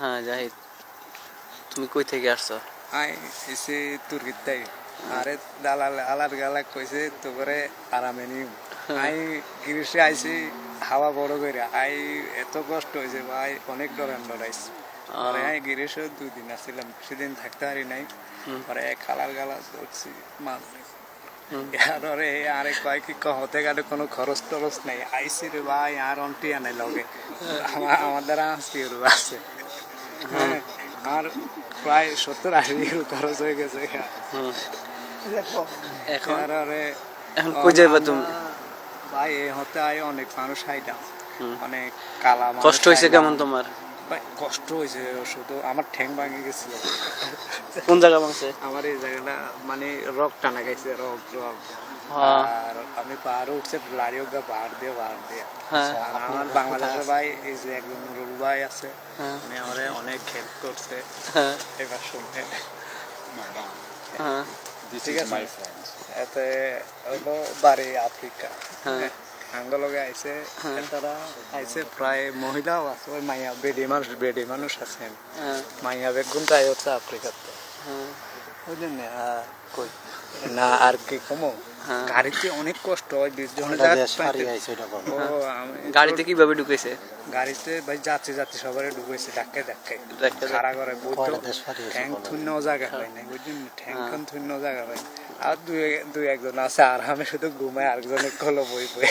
হ্যাঁ জাহিদ। তুমি কই থেকে আসছো? আই এসে তুর্কির আরে দালাল আলার গালা কইছে তো করে আরামে নিম। আই গিরিশে আইছি হাওয়া বড় করে আই এত কষ্ট হয়েছে ভাই অনেক ডরান ডরাইছি। পরে আই গিরিশে দুই দিন আসছিলাম সেদিন থাকতে পারি নাই। পরে খালার গালা ধরছি মাছ আরে আরে কয় কি হতে গেলে কোনো খরচ টরচ নাই। আইসি রে ভাই আর অন্টি আনাই লগে। আমার আমাদের আসছি আছে হ্যাঁ, আর প্রায় সত্তর আশি ইউরো খরচ হয়ে গেছে এখন। আর এখন কই যাইবা তুমি? ভাই এ হতে আয় অনেক মানুষ হাইটা হুম। অনেক কালা কষ্ট হয়েছে কেমন তোমার? কষ্ট হয়েছে শুধু আমার ঠ্যাং ভাঙে গেছিল। কোন জায়গা ভাঙছে? আমার এই জায়গাটা মানে রক টানা গেছে রক রক আমি পাহাড়ে উঠছে গা পাহাড় দিয়ে পাহাড় দিয়ে হ্যাঁ। আমার বাংলাদেশের ভাই এই যে একজন নুরুল ভাই আছে। উনি আমার অনেক হেল্প করছে এবার শুনে ঠিক আছে এতে হলো বাড়ি আফ্রিকা হ্যাঁ। আঙ্গলগে আইছে তারা আইছে প্রায় মহিলাও আছে ওই মাইয়া বেডি মানুষ বেডি মানুষ আছেন মাইয়া বেগুন তাই হচ্ছে আফ্রিকাতে বুঝলেন না কই না আর কি কমো? হ্যাঁ। গাড়িতে অনেক কষ্ট হয় বিশ জন গাড়িতে কীভাবে ঢুকেছে? গাড়িতে ভাই যাচ্ছে যাচ্ছে সবাই ঢুকেছে ডাক্কে ডাক্কে। ধাক্কা খাড়া করে ঠ্যাং থুন্য জায়গা হয় না বুঝলেন ঠ্যাং থুন্য জায়গা হয় না। আর দুই দুই একজন আছে আর আমি শুধু ঘুমাই আরেকজনের কলো বই বই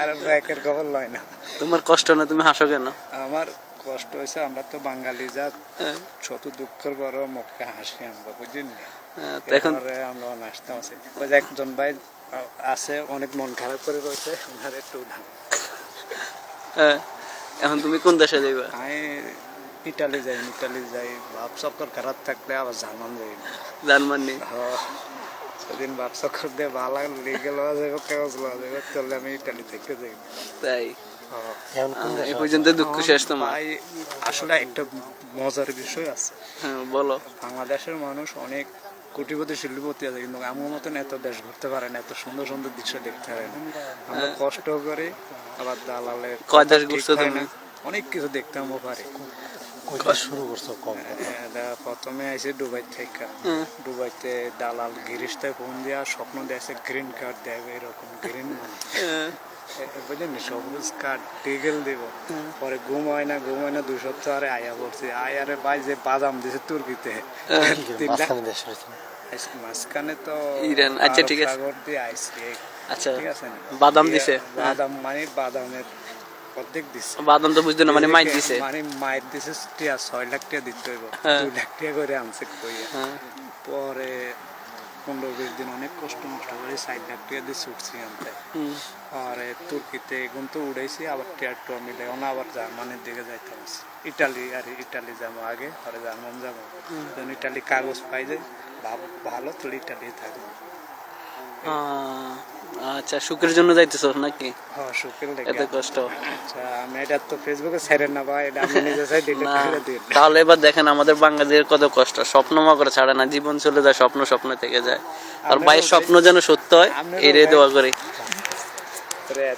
আর ব্যাকের খবর লয় না। তোমার কষ্ট না তুমি হাসো কেন? আমার কষ্ট হয়েছে আমরা তো বাঙালি জাত। হ্যাঁ, শত দুঃখের বড় মুখে হাসি আমরা বুঝলেন হ্যাঁ, এখন আমরা নাচতে আছি। ওই যে একজন ভাই আছে অনেক মন খারাপ করে রয়েছে ওনার একটু হ্যাঁ, এখন তুমি কোন দেশে যাইবা? আমি ইটালি যাই ইটালি যাই। ভাব চক্কর খারাপ থাকলে আবার জার্মান যাই। জার্মান নেই? সেদিন ভাব চক্কর দিয়ে ভালো লেগে লওয়া যাবে কাগজ লওয়া যাবে চললে আমি ইটালি থেকে যাই। তাই? হ্যাঁ। এই পর্যন্ত দুঃখ শেষ তোমার আসলে একটা মজার বিষয় আছে হ্যাঁ বলো বাংলাদেশের মানুষ অনেক কোটিপতি শিল্পপতি আছে কিন্তু আমার মতন এত দেশ ঘুরতে পারে না এত সুন্দর সুন্দর দৃশ্য দেখতে পারে না আমরা কষ্ট করে আবার দালালের হ্যাঁ। কয় দেশ ঘুরছো তুমি? না। অনেক কিছু দেখতে আমরা পারি শুরু করছ কম প্রথমে আইসে দুবাই থেকে। দুবাইতে দালাল গিরিশটায় ফোন দিয়া স্বপ্ন দিয়েছে গ্রিন কার্ড দেবে এরকম গ্রিন হ্যাঁ, বুঝলেন সবুজ কার্ড টিকেল দিব পরে ঘুম হয় না ঘুম হয় না দুই সপ্তাহ আরে আয়া পড়ছে। আয়ারে ভাই যে বাদাম দিছে তুর্কিতে। মাঝখানে আইস- মাঝখানে তো ইরান, আচ্ছা, ঠিক আছে। আচ্ছা ঠিক আছে না? বাদাম ইয়ে, দিছে? বাদাম মানে বাদামের অর্ধেক দিছে। বাদাম তো বুঝতে না মানে মাইর দিছে। মানে মায়ের দিছে টিয়া ছয় লাখ টাকা দিতে হইব। হ্যাঁ। দুই লাখ টাকা করে আনছে কইয়া। হ্যাঁ। পরে পনেরো বিশ দিন অনেক কষ্ট নষ্ট করে সাইড লাখ টাকা দিয়ে ছুটছি আনতে। আর তুর্কিতে এগুন তো উড়াইছি আবার টিয়ার টুয়া মিলে ওনা আবার জার্মানির দিকে যাইতে হচ্ছে ইটালি আর ইটালি যাব আগে পরে জার্মান যাব। যখন ইটালি কাগজ পাই যায় ভালো তো ইটালি থাকব। আচ্ছা সুখের জন্য যাইতেছো নাকি? হ্যাঁ শুকিল এত কষ্ট। আচ্ছা আমি এটা তো ফেসবুকে ছেড়ে না ভাই এটা আমি নিজে চাই দিই। তাহলে এবার দেখেন আমাদের বাঙালিদের কত কষ্ট। স্বপ্ন মা করে ছাড়ে না জীবন চলে যায় স্বপ্ন স্বপ্ন থেকে যায়। আর ভাই ভাইয়ের স্বপ্ন যেন সত্য হয় এরে দোয়া করি।